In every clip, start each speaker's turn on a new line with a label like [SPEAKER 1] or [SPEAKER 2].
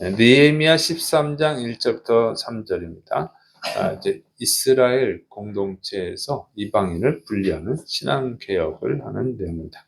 [SPEAKER 1] 느헤미야 13장 1절부터 3절입니다. 아, 이제 이스라엘 공동체에서 이방인을 분리하는 신앙 개혁을 하는 내용입니다.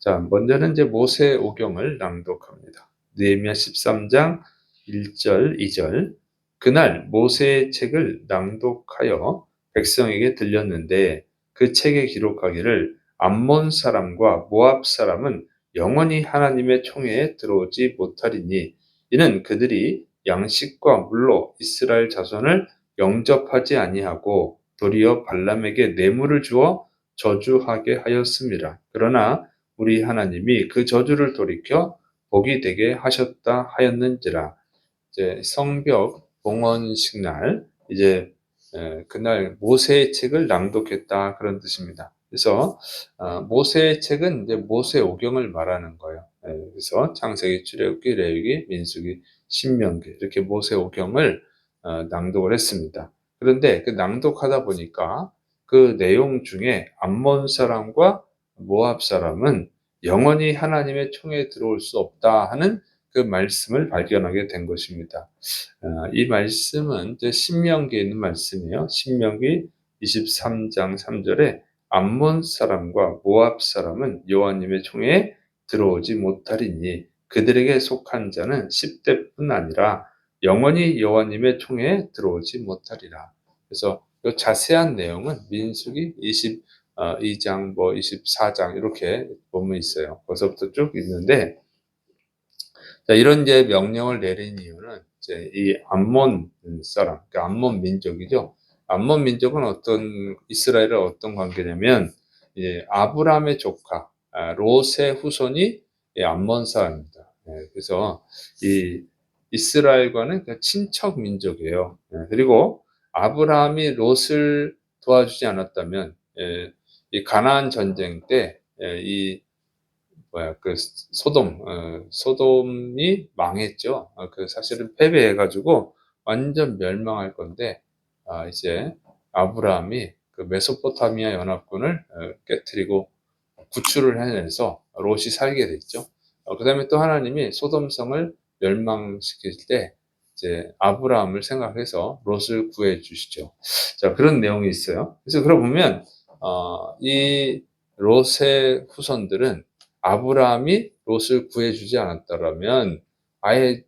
[SPEAKER 1] 자, 먼저는 이제 모세 오경을 낭독합니다. 느헤미야 13장 1절, 2절. 그날 모세의 책을 낭독하여 백성에게 들렸는데 그 책에 기록하기를 암몬 사람과 모압 사람은 영원히 하나님의 총회에 들어오지 못하리니 이는 그들이 양식과 물로 이스라엘 자손을 영접하지 아니하고 도리어 발람에게 뇌물을 주어 저주하게 하였습니다. 그러나 우리 하나님이 그 저주를 돌이켜 복이 되게 하셨다 하였는지라. 이제 성벽 봉헌식 날 이제 에, 그날 모세의 책을 낭독했다 그런 뜻입니다. 그래서 어, 모세의 책은 이제 모세 오경을 말하는 거예요. 예, 그래서 창세기, 출애굽기, 레위기, 민수기, 신명기 이렇게 모세 오경을 어, 낭독을 했습니다. 그런데 그 낭독하다 보니까 그 내용 중에 암몬 사람과 모압 사람은 영원히 하나님의 총에 들어올 수 없다 하는 그 말씀을 발견하게 된 것입니다. 어, 이 말씀은 신명기에 있는 말씀이에요. 신명기 23장 3절에 암몬 사람과 모압 사람은 여호와님의 총에 들어오지 못하리니 그들에게 속한 자는 10대뿐 아니라 영원히 여호와님의 총에 들어오지 못하리라. 그래서 이 자세한 내용은 민수기 22장 뭐 24장 이렇게 보면 있어요. 거기서부터 쭉 있는데 자, 이런 이제 명령을 내린 이유는 이제 이 암몬 사람, 그러니까 암몬 민족이죠. 암몬 민족은 어떤 이스라엘의 어떤 관계냐면 이제 아브라함의 조카 아, 롯의 후손이 이 암몬 사람입니다. 예, 그래서 이 이스라엘과는 그 친척 민족이에요. 예, 그리고 아브라함이 롯을 도와주지 않았다면 예, 이 가나안 전쟁 때이 뭐야 그 소돔 어, 소돔이 망했죠. 어, 그 사실은 패배해가지고 완전 멸망할 건데 아, 이제 아브라함이 그 메소포타미아 연합군을 어, 깨뜨리고 구출을 해내서 롯이 살게 됐죠. 어, 그 다음에 또 하나님이 소돔성을 멸망시킬 때 이제 아브라함을 생각해서 롯을 구해 주시죠. 자 그런 내용이 있어요. 그래서 그러 보면 어, 이 롯의 후손들은 아브라함이 롯을 구해 주지 않았다면 아예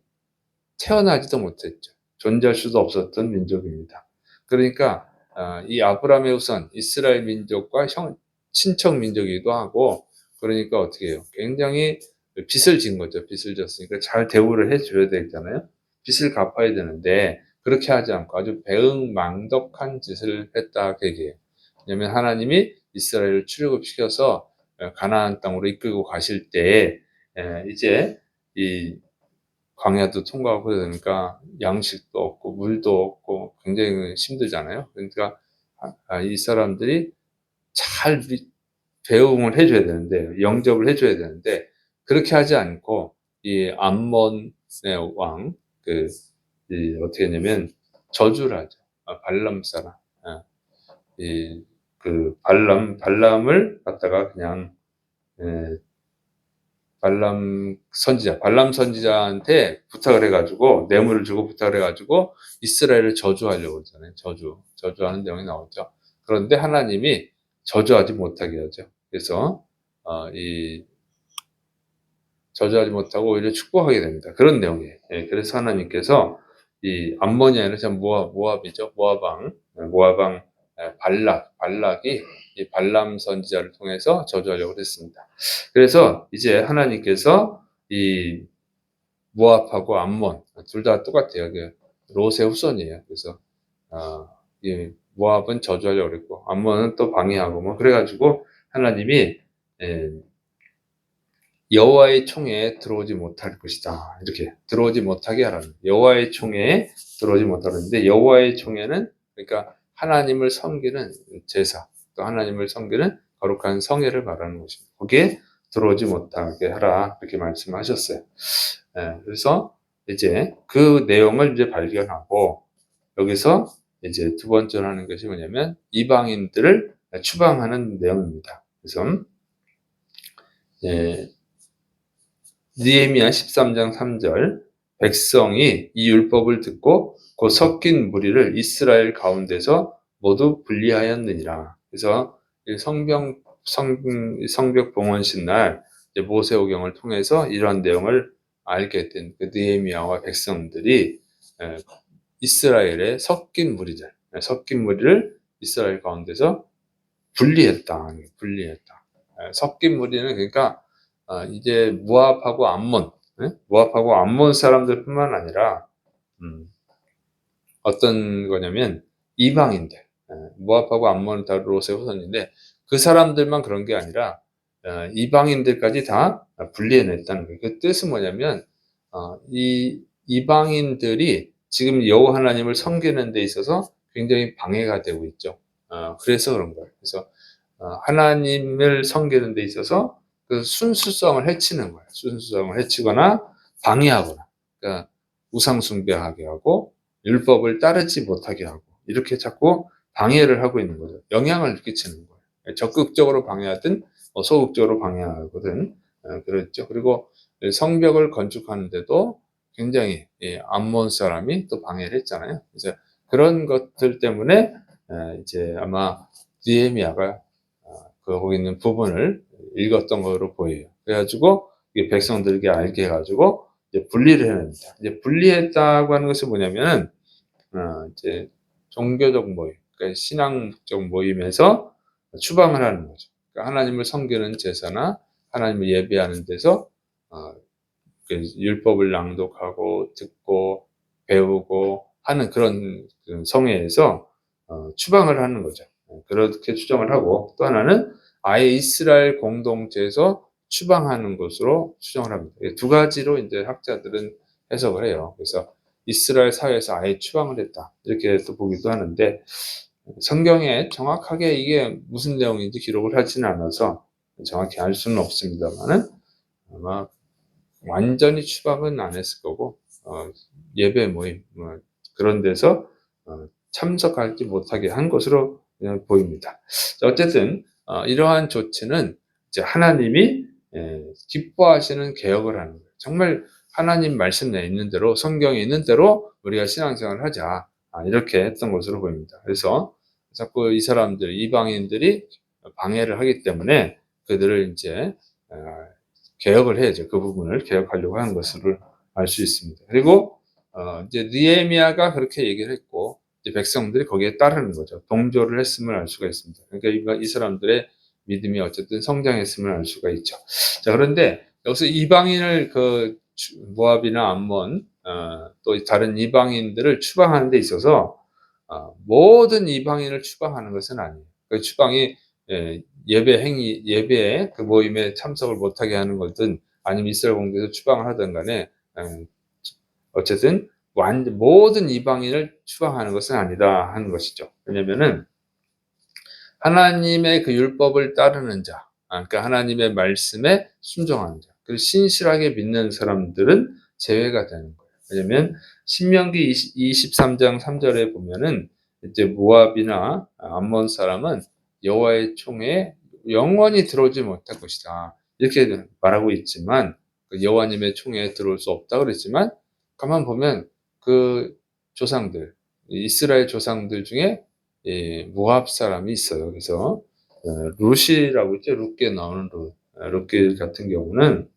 [SPEAKER 1] 태어나지도 못했죠. 존재할 수도 없었던 민족입니다. 그러니까 아, 이 아브라함의 우선 이스라엘 민족과 형, 친척 민족이기도 하고 그러니까 어떻게 해요? 굉장히 빚을 진 거죠. 빚을 졌으니까 잘 대우를 해줘야 되잖아요. 빚을 갚아야 되는데 그렇게 하지 않고 아주 배응망덕한 짓을 했다 그 얘기예요. 왜냐하면 하나님이 이스라엘을 출애굽시켜서 가나안 땅으로 이끌고 가실 때 이제 이 광야도 통과하고 그러니까 양식도 없고 물도 없고 굉장히 힘들잖아요. 그러니까 아, 이 사람들이 잘 배웅을 해줘야 되는데 영접을 해줘야 되는데 그렇게 하지 않고 이 암몬의 왕 그 어떻게 했냐면 저주를 하죠. 아, 발람 사람. 아, 이그 발람 발람을 갖다가 그냥 에, 발람 선지자, 발람 선지자한테 부탁을 해가지고 뇌물을 주고 부탁을 해가지고 이스라엘을 저주하려고 하잖아요. 저주, 저주하는 내용이 나오죠. 그런데 하나님이 저주하지 못하게 하죠. 그래서 어, 이 저주하지 못하고 오히려 축복하게 됩니다. 그런 내용이에요. 예, 그래서 하나님께서 이 암모니 아니라 모압, 모압이죠. 모압왕, 모압왕 발락, 발락이 이 발람 선지자를 통해서 저주하려고 했습니다. 그래서 이제 하나님께서 이 모압하고 암몬 둘 다 똑같아요. 그 롯의 후손이에요. 그래서 어, 이 모압은 저주하려고 그랬고 암몬은 또 방해하고 뭐 그래가지고 하나님이 예, 여호와의 총에 들어오지 못할 것이다. 이렇게 들어오지 못하게 하라는 여호와의 총에 들어오지 못하는데 여호와의 총에는 그러니까 하나님을 섬기는 제사, 또 하나님을 섬기는 거룩한 성회를 말하는 것입니다. 거기에 들어오지 못하게 하라 이렇게 말씀하셨어요. 네, 그래서 이제 그 내용을 이제 발견하고 여기서 이제 두 번째로 하는 것이 뭐냐면 이방인들을 추방하는 내용입니다. 그래서 예, 니에미야 13장 3절 백성이 이 율법을 듣고 그 섞인 무리를 이스라엘 가운데서 모두 분리하였느니라. 그래서 이 성병 성 성벽 봉헌신 날 모세오경을 통해서 이런 내용을 알게 된 그 느헤미야와 백성들이 에, 이스라엘의 섞인 무리들, 에, 섞인 무리를 이스라엘 가운데서 분리했다. 분리했다. 에, 섞인 무리는 그러니까 어, 이제 모압하고 암몬, 에? 모압하고 암몬 사람들뿐만 아니라 음, 어떤 거냐면 이방인들, 에, 모압하고 암몬은 다 롯의 후손인데 그 사람들만 그런 게 아니라 어, 이방인들까지 다 분리해냈다는 거예요. 그 뜻은 뭐냐면 어, 이 이방인들이 지금 여호와 하나님을 섬기는 데 있어서 굉장히 방해가 되고 있죠. 어, 그래서 그런 거예요. 그래서 어, 하나님을 섬기는 데 있어서 그 순수성을 해치는 거예요. 순수성을 해치거나 방해하거나, 그러니까 우상 숭배하게 하고 율법을 따르지 못하게 하고 이렇게 자꾸 방해를 하고 있는 거죠. 영향을 끼치는 거예요. 적극적으로 방해하든 뭐 소극적으로 방해하거든 어, 그랬죠. 그리고 성벽을 건축하는데도 굉장히 예, 암몬 사람이 또 방해를 했잖아요. 그래서 그런 것들 때문에 에, 이제 아마 니에미아가 어, 그 거기 있는 부분을 읽었던 것으로 보여요. 그래가지고 이게 백성들에게 알게 해가지고 이제 분리를 해냅니다. 이제 분리했다고 하는 것은 뭐냐면은 어, 이제 종교적 모임, 그러니까 신앙적 모임에서 추방을 하는 거죠. 그러니까 하나님을 섬기는 제사나 하나님을 예배하는 데서 어, 그 율법을 낭독하고 듣고 배우고 하는 그런 그 성회에서 어, 추방을 하는 거죠. 어, 그렇게 추정을 하고 또 하나는 아예 이스라엘 공동체에서 추방하는 것으로 추정을 합니다. 두 가지로 이제 학자들은 해석을 해요. 그래서 이스라엘 사회에서 아예 추방을 했다. 이렇게 또 보기도 하는데 성경에 정확하게 이게 무슨 내용인지 기록을 하지는 않아서 정확히 알 수는 없습니다만은 아마 완전히 추방은 안 했을 거고 어, 예배 모임 뭐 그런 데서 어, 참석하지 못하게 한 것으로 보입니다. 자, 어쨌든 어, 이러한 조치는 이제 하나님이 예, 기뻐하시는 개혁을 하는 거예요. 정말 하나님 말씀 내 있는 대로 성경에 있는 대로 우리가 신앙생활을 하자 아, 이렇게 했던 것으로 보입니다. 그래서 자꾸 이 사람들 이방인들이 방해를 하기 때문에 그들을 이제 어, 개혁을 해야죠. 그 부분을 개혁하려고 하는 것을 알 수 있습니다. 그리고 어, 이제 니에미아가 그렇게 얘기를 했고 백성들이 거기에 따르는 거죠. 동조를 했음을 알 수가 있습니다. 그러니까 이, 이 사람들의 믿음이 어쨌든 성장했음을 알 수가 있죠. 자 그런데 여기서 이방인을 그 모압이나 암몬 어, 또 다른 이방인들을 추방하는 데 있어서 어, 모든 이방인을 추방하는 것은 아니에요. 그 추방이 예, 예배 행위, 예배에 그 모임에 참석을 못하게 하는 것든 아니면 이스라엘 공동에서 추방을 하든 간에 음, 어쨌든 완 모든 이방인을 추방하는 것은 아니다 하는 것이죠. 왜냐면은 하나님의 그 율법을 따르는 자, 아, 그러니까 하나님의 말씀에 순종하는 자, 그리고 신실하게 믿는 사람들은 제외가 되는 거예요. 왜냐면 신명기 23장 3절에 보면은 이제 모압이나 암몬 사람은 여호와의 총에 영원히 들어오지 못할 것이다. 이렇게 말하고 있지만 그 여호와님의 총에 들어올 수 없다 그랬지만 가만 보면 그 조상들 이스라엘 조상들 중에 예, 모압 사람이 있어요. 그래서 어, 루시라고 있죠. 룻게 나오는 룻. 어, 룻게 같은 경우는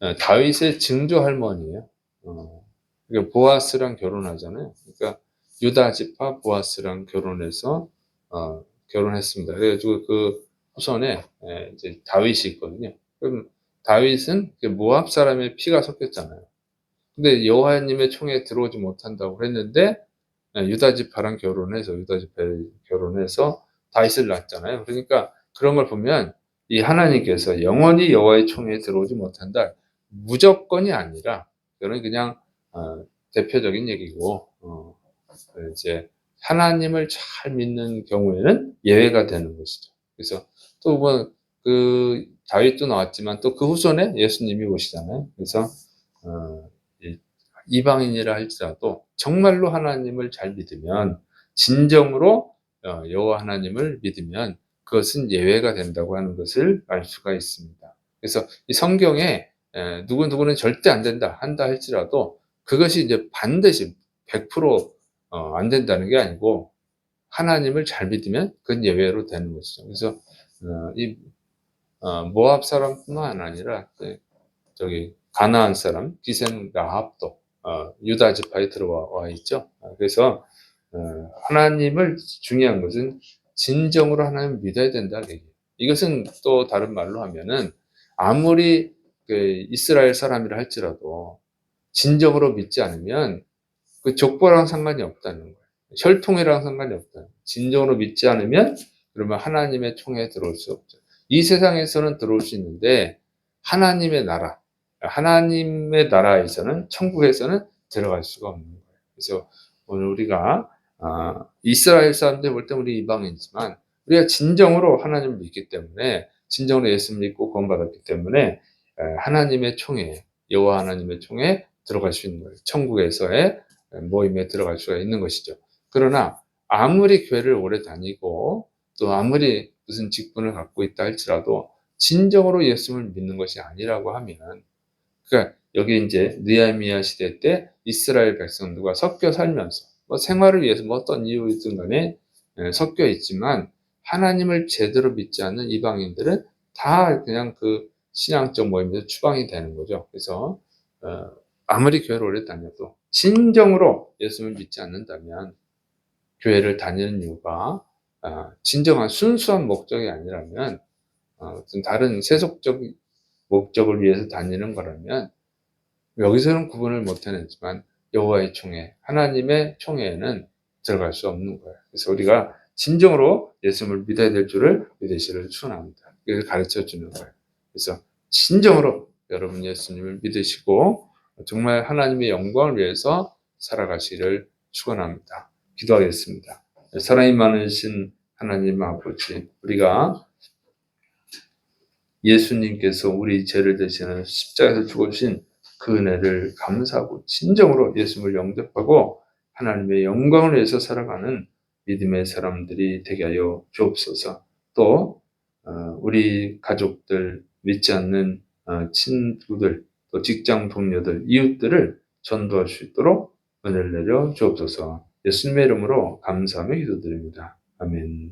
[SPEAKER 1] 어, 다윗의 증조 할머니예요. 어, 그러니까 보아스랑 결혼하잖아요. 그러니까 유다 지파 보아스랑 결혼해서 어, 결혼했습니다. 그래가지고 그 후손에 예, 이제 다윗이 있거든요. 그럼 다윗은 그 모압 사람의 피가 섞였잖아요. 근데 여호와님의 총에 들어오지 못한다고 했는데 예, 유다 지파랑 결혼해서 유다 지파 결혼해서 다윗을 낳았잖아요. 그러니까 그런 걸 보면 이 하나님께서 영원히 여호와의 총에 들어오지 못한다. 무조건이 아니라 그는 그냥 어, 대표적인 얘기고 어, 이제 하나님을 잘 믿는 경우에는 예외가 되는 것이죠. 그래서 또뭐그 다윗도 나왔지만 또 그 후손에 예수님이 오시잖아요. 그래서 어, 이방인이라 할지라도 정말로 하나님을 잘 믿으면 진정으로 어, 여호와 하나님을 믿으면 그것은 예외가 된다고 하는 것을 알 수가 있습니다. 그래서 이 성경에 에, 누구 누구는 절대 안 된다 한다 할지라도 그것이 이제 반드시 100% 어, 안 된다는 게 아니고 하나님을 잘 믿으면 그건 예외로 되는 것이죠. 그래서 어, 이 어, 모압 사람뿐만 아니라 그 저기 가나안 사람 기생 라합도 어, 유다 지파에 들어와 있죠. 어, 그래서 어, 하나님을 중요한 것은 진정으로 하나님을 믿어야 얘기예요. 이것은 또 다른 말로 하면은 아무리 그 이스라엘 사람이라 할지라도 진정으로 믿지 않으면 그 족보랑 상관이 없다는 거예요. 혈통이랑 상관이 없다. 진정으로 믿지 않으면 그러면 하나님의 총에 들어올 수 없죠. 이 세상에서는 들어올 수 있는데 하나님의 나라, 하나님의 나라에서는 천국에서는 들어갈 수가 없는 거예요. 그래서 오늘 우리가 아, 이스라엘 사람들 볼 때 우리 이방인지만 우리가 진정으로 하나님을 믿기 때문에 진정으로 예수 믿고 구원받았기 때문에 에, 하나님의 총에 여호와 하나님의 총에 들어갈 수 있는 거예요. 천국에서의 모임에 들어갈 수가 있는 것이죠. 그러나 아무리 교회를 오래 다니고 또 아무리 무슨 직분을 갖고 있다 할지라도 진정으로 예수를 믿는 것이 아니라고 하면 그러니까 여기 이제 느헤미야 시대 때 이스라엘 백성들과 섞여 살면서 뭐 생활을 위해서 뭐 어떤 이유이든 간에 예, 섞여 있지만 하나님을 제대로 믿지 않는 이방인들은 다 그냥 그 신앙적 모임에서 추방이 되는 거죠. 그래서 어, 아무리 교회를 오래 다녀도 진정으로 예수를 믿지 않는다면 교회를 다니는 이유가 어, 진정한 순수한 목적이 아니라면 어, 다른 세속적 목적을 위해서 다니는 거라면 여기서는 구분을 못 해냈지만 여호와의 총회, 하나님의 총회에는 들어갈 수 없는 거예요. 그래서 우리가 진정으로 예수님을 믿어야 될 줄을 믿으시를 축원합니다. 이걸 가르쳐 주는 거예요. 그래서 진정으로 여러분 예수님을 믿으시고 정말 하나님의 영광을 위해서 살아가시를 축원합니다. 기도하겠습니다. 사랑이 많으신 하나님 아버지, 우리가 예수님께서 우리 죄를 대신하는 십자가에서 죽으신 그 은혜를 감사하고 진정으로 예수님을 영접하고 하나님의 영광을 위해서 살아가는 믿음의 사람들이 되게 하여 주옵소서. 또 어, 우리 가족들 믿지 않는 어, 친구들 또 직장 동료들 이웃들을 전도할 수 있도록 은혜를 내려 주옵소서. 예수님의 이름으로 감사하며 기도드립니다. 아멘.